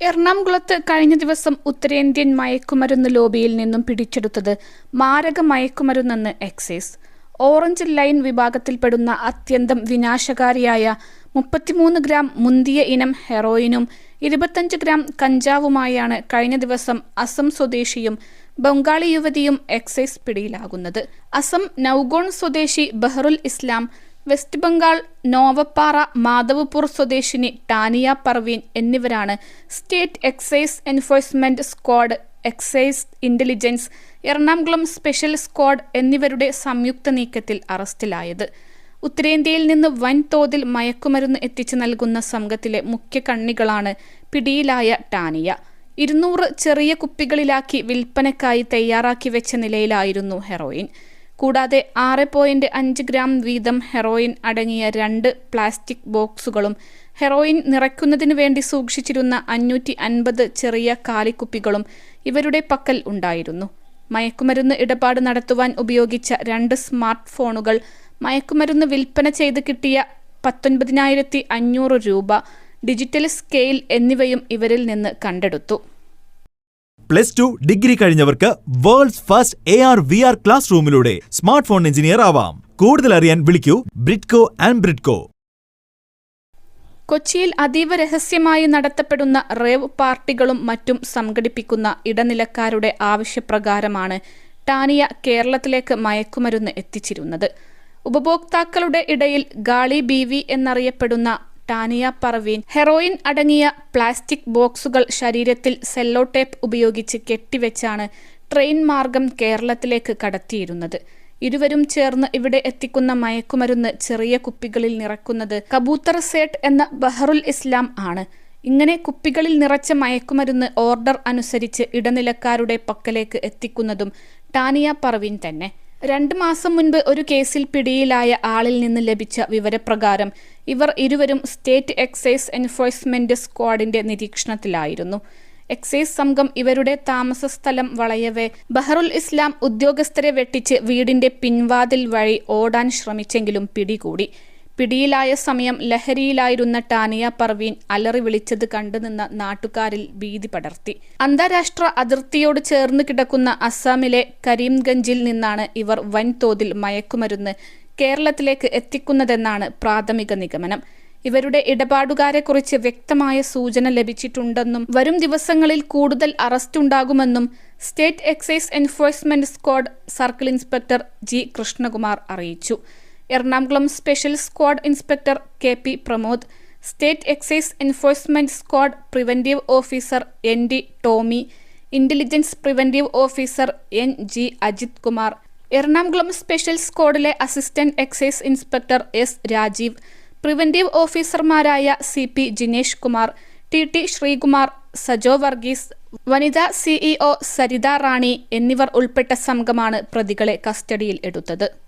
എറണാകുളത്ത് കഴിഞ്ഞ ദിവസം ഉത്തരേന്ത്യൻ മയക്കുമരുന്ന് ലോബിയിൽ നിന്നും പിടിച്ചെടുത്തത് മാരക മയക്കുമരുന്നെന്ന് എക്സൈസ്. ഓറഞ്ച് ലൈൻ വിഭാഗത്തിൽപ്പെടുന്ന അത്യന്തം വിനാശകാരിയായ മുപ്പത്തിമൂന്ന് ഗ്രാം മുന്തിയ ഇനം ഹെറോയിനും ഇരുപത്തഞ്ച് ഗ്രാം കഞ്ചാവുമായാണ് കഴിഞ്ഞ ദിവസം അസം സ്വദേശിയും ബംഗാളി യുവതിയും എക്സൈസ് പിടിയിലാകുന്നത്. അസം നൌഗോൺ സ്വദേശി ബഹ്റുൽ ഇസ്ലാം വെസ്റ്റ് ബംഗാൾ നോവപ്പാറ മാധവപൂർ സ്വദേശിനി ടാനിയ പർവീൻ എന്നിവരാണ് state excise enforcement squad excise intelligence Ernakulam special squad എന്നിവരുടെ സംയുക്ത നീക്കത്തിൽ അറസ്റ്റിലായത്. ഉത്തരേന്ത്യയിൽ നിന്ന് വൻതോതിൽ മയക്കുമരുന്ന് എത്തിച്ചു നൽകുന്ന സംഘത്തിലെ മുഖ്യ കണ്ണികളാണ് പിടിയിലായ ടാനിയ. ഇരുന്നൂറ് ചെറിയ കുപ്പികളിലാക്കി വിൽപ്പനക്കായി തയ്യാറാക്കി വെച്ച നിലയിലായിരുന്നു ഹെറോയിൻ. കൂടാതെ ആറ് പോയിന്റ് അഞ്ച് ഗ്രാം വീതം ഹെറോയിൻ അടങ്ങിയ രണ്ട് പ്ലാസ്റ്റിക് ബോക്സുകളും ഹെറോയിൻ നിറയ്ക്കുന്നതിനു വേണ്ടി സൂക്ഷിച്ചിരുന്ന അഞ്ഞൂറ്റി അൻപത് ചെറിയ കാലിക്കുപ്പികളും ഇവരുടെ പക്കൽ ഉണ്ടായിരുന്നു. മയക്കുമരുന്ന് ഇടപാട് നടത്തുവാൻ ഉപയോഗിച്ച രണ്ട് സ്മാർട്ട് ഫോണുകൾ മയക്കുമരുന്ന് വിൽപ്പന ചെയ്ത് കിട്ടിയ പത്തൊൻപതിനായിരത്തി അഞ്ഞൂറ് രൂപ ഡിജിറ്റൽ സ്കെയിൽ എന്നിവയും ഇവരിൽ നിന്ന് കണ്ടെടുത്തു. Plus two degree കഴിഞ്ഞവർക്ക് world's first A R V R class റൂമിലൂടെ smart phone engineer ആവാം. കൂടുതൽ അറിയാൻ വിളിക്കൂ ബ്രിഡ്കോ ആൻഡ് ബ്രിഡ്കോ. കൊച്ചിയിൽ അതീവ രഹസ്യമായി നടത്തപ്പെടുന്ന റേവ് പാർട്ടികളും മറ്റും സംഘടിപ്പിക്കുന്ന ഇടനിലക്കാരുടെ ആവശ്യപ്രകാരമാണ് ടാനിയ കേരളത്തിലേക്ക് മയക്കുമരുന്ന് എത്തിച്ചിരുന്നത്. ഉപഭോക്താക്കളുടെ ഇടയിൽ ഗാളി ബി വി എന്നറിയപ്പെടുന്ന ടാനിയ പർവീൻ. ഹെറോയിൻ അടങ്ങിയ പ്ലാസ്റ്റിക് ബോക്സുകൾ ശരീരത്തിൽ സെല്ലോ ടേപ്പ് ഉപയോഗിച്ച് കെട്ടിവെച്ചാണ് ട്രെയിൻ മാർഗം കേരളത്തിലേക്ക് കടത്തിയിരുന്നത്. ഇരുവരും ചേർന്ന് ഇവിടെ എത്തിക്കുന്ന മയക്കുമരുന്ന് ചെറിയ കുപ്പികളിൽ നിറക്കുന്നത് കബൂത്തർ സേട്ട് എന്ന ബഹറുൽ ഇസ്ലാം ആണ്. ഇങ്ങനെ കുപ്പികളിൽ നിറച്ച മയക്കുമരുന്ന് ഓർഡർ അനുസരിച്ച് ഇടനിലക്കാരുടെ പക്കലേക്ക് എത്തിക്കുന്നതും ടാനിയ പർവീൻ തന്നെ. രണ്ട് മാസം മുൻപ് ഒരു കേസിൽ പിടിയിലായ ആളിൽ നിന്ന് ലഭിച്ച വിവരപ്രകാരം ഇവർ ഇരുവരും സ്റ്റേറ്റ് എക്സൈസ് എൻഫോഴ്സ്മെന്റ് സ്ക്വാഡിന്റെ നിരീക്ഷണത്തിലായിരുന്നു. എക്സൈസ് സംഘം ഇവരുടെ താമസ സ്ഥലം വളയവെ ബഹറുൽ ഇസ്ലാം ഉദ്യോഗസ്ഥരെ വെട്ടിച്ച് വീടിന്റെ പിൻവാതിൽ വഴി ഓടാൻ ശ്രമിച്ചെങ്കിലും പിടികൂടി. പിടിയിലായ സമയം ലഹരിയിലായിരുന്ന ടാനിയ പർവീൻ അലറി വിളിച്ചത് കണ്ടുനിന്ന നാട്ടുകാരിൽ ഭീതി പടർത്തി. അന്താരാഷ്ട്ര അതിർത്തിയോട് ചേർന്ന് കിടക്കുന്ന അസ്സാമിലെ കരീംഗഞ്ചിൽ നിന്നാണ് ഇവർ വൻതോതിൽ മയക്കുമരുന്ന് കേരളത്തിലേക്ക് എത്തിക്കുന്നതെന്നാണ് പ്രാഥമിക നിഗമനം. ഇവരുടെ ഇടപാടുകാരെക്കുറിച്ച് വ്യക്തമായ സൂചന ലഭിച്ചിട്ടുണ്ടെന്നും വരും ദിവസങ്ങളിൽ കൂടുതൽ അറസ്റ്റ് ഉണ്ടാകുമെന്നും state excise enforcement squad circle inspector G Krishnakumar അറിയിച്ചു. Ernakulam special squad inspector K P Pramod state excise enforcement squad preventive officer N D Tomy intelligence preventive officer N G Ajith Kumar. Ernakulam special സ്ക്വാഡിലെ assistant excise inspector S Rajeev preventive ഓഫീസർമാരായ C P Jinesh Kumar T T Sreekumar Sajo Varghese വനിതാ CEO Saritha റാണി എന്നിവർ ഉൾപ്പെട്ട സംഘമാണ് പ്രതികളെ കസ്റ്റഡിയിൽ എടുത്തത്.